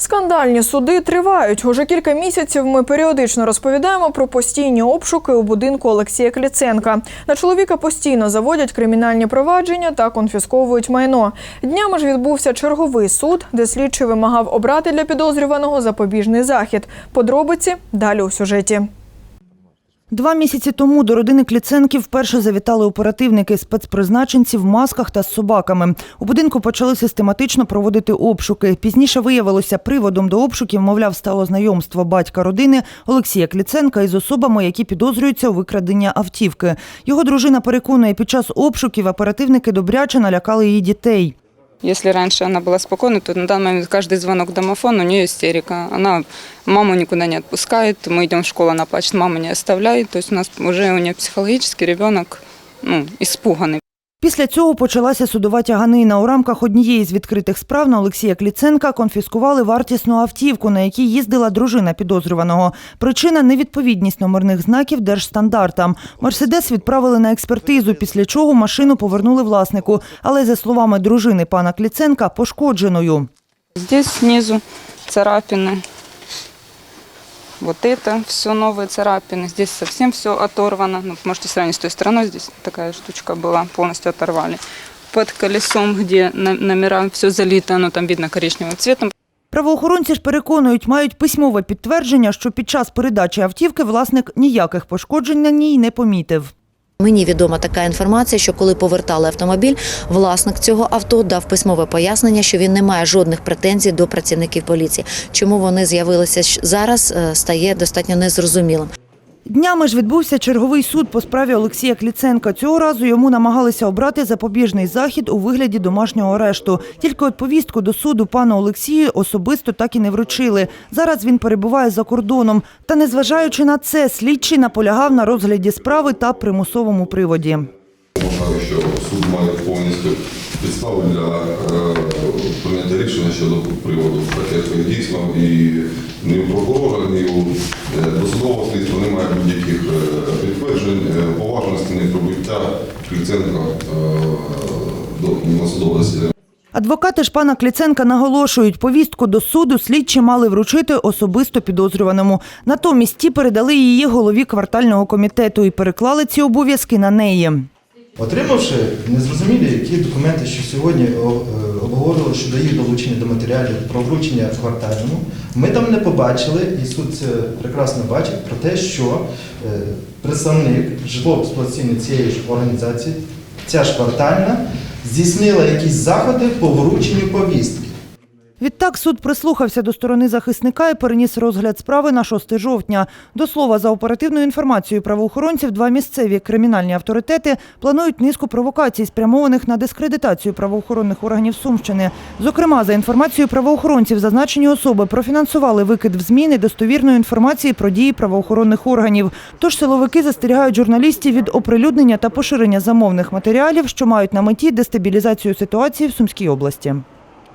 Скандальні суди тривають. Уже кілька місяців ми періодично розповідаємо про постійні обшуки у будинку Олексія Кліценка. На чоловіка постійно заводять кримінальні провадження та конфісковують майно. Днями ж відбувся черговий суд, де слідчий вимагав обрати для підозрюваного запобіжний захід. Подробиці далі у сюжеті. Два місяці тому до родини Кліценків вперше завітали оперативники спецпризначенці в масках та з собаками. У будинку почали систематично проводити обшуки. Пізніше виявилося, приводом до обшуків, мовляв, стало знайомство батька родини Олексія Кліценка із особами, які підозрюються у викраденні автівки. Його дружина переконує, під час обшуків оперативники добряче налякали її дітей. Если раньше она была спокойна, то на данный момент каждый звонок в домофон, у нее истерика. Она маму никуда не отпускает, мы идем в школу, она плачет, мама не оставляет. То есть у нас уже у нее психологически ребенок ну, испуганный. Після цього почалася судова тяганина. У рамках однієї з відкритих справ на Олексія Кліценка конфіскували вартісну автівку, на якій їздила дружина підозрюваного. Причина невідповідність номерних знаків держстандартам. Мерседес відправили на експертизу, після чого машину повернули власнику. Але за словами дружини пана Кліценка, пошкодженою. Здесь снизу царапины. Вот это все новые царапины. Здесь совсем все оторвано. Ну, можете сравнить с той стороной. Здесь такая штучка была, полностью оторвали. Под колесом, где на- номера все залито, оно там видно коричневым цветом. Правоохоронці ж переконують, мають письмове підтвердження, що під час передачі автівки власник ніяких пошкоджень на ній не помітив. Мені відома така інформація, що коли повертали автомобіль, власник цього авто дав письмове пояснення, що він не має жодних претензій до працівників поліції. Чому вони з'явилися зараз, е, стає достатньо незрозумілим. Днями ж відбувся черговий суд по справі Олексія Кліценка. Цього разу йому намагалися обрати запобіжний захід у вигляді домашнього арешту. Тільки от повістку до суду пану Олексію особисто так і не вручили. Зараз він перебуває за кордоном. Та незважаючи на це, слідчий наполягав на розгляді справи та примусовому приводі. Має повністю підстави для е, прийняття рішення щодо приводу таких дійсно і ні у прокурора, ні у е, досудового слідства немає будь-яких е, підтверджень поважності, ні прибуття Кліценка до судове засідання. Адвокати ж пана Кліценка наголошують, повістку до суду слідчі мали вручити особисто підозрюваному. Натомість ті передали її голові квартального комітету і переклали ці обов'язки на неї. Отримавши незрозумілі які документи, що сьогодні е, обговорили щодо їх долучення до матеріалів про вручення квартальному, ми там не побачили, і суд це прекрасно бачить, про те, що е, представник житлово-експлуатаційної цієї ж організації, ця ж квартальна, здійснила якісь заходи по врученню повістки. Відтак суд прислухався до сторони захисника і переніс розгляд справи на 6 жовтня. До слова, за оперативною інформацією правоохоронців, два місцеві кримінальні авторитети планують низку провокацій, спрямованих на дискредитацію правоохоронних органів Сумщини. Зокрема, за інформацією правоохоронців, зазначені особи профінансували викид в ЗМІ недостовірної інформації про дії правоохоронних органів. Тож силовики застерігають журналістів від оприлюднення та поширення замовних матеріалів, що мають на меті дестабілізацію ситуації в Сумській області.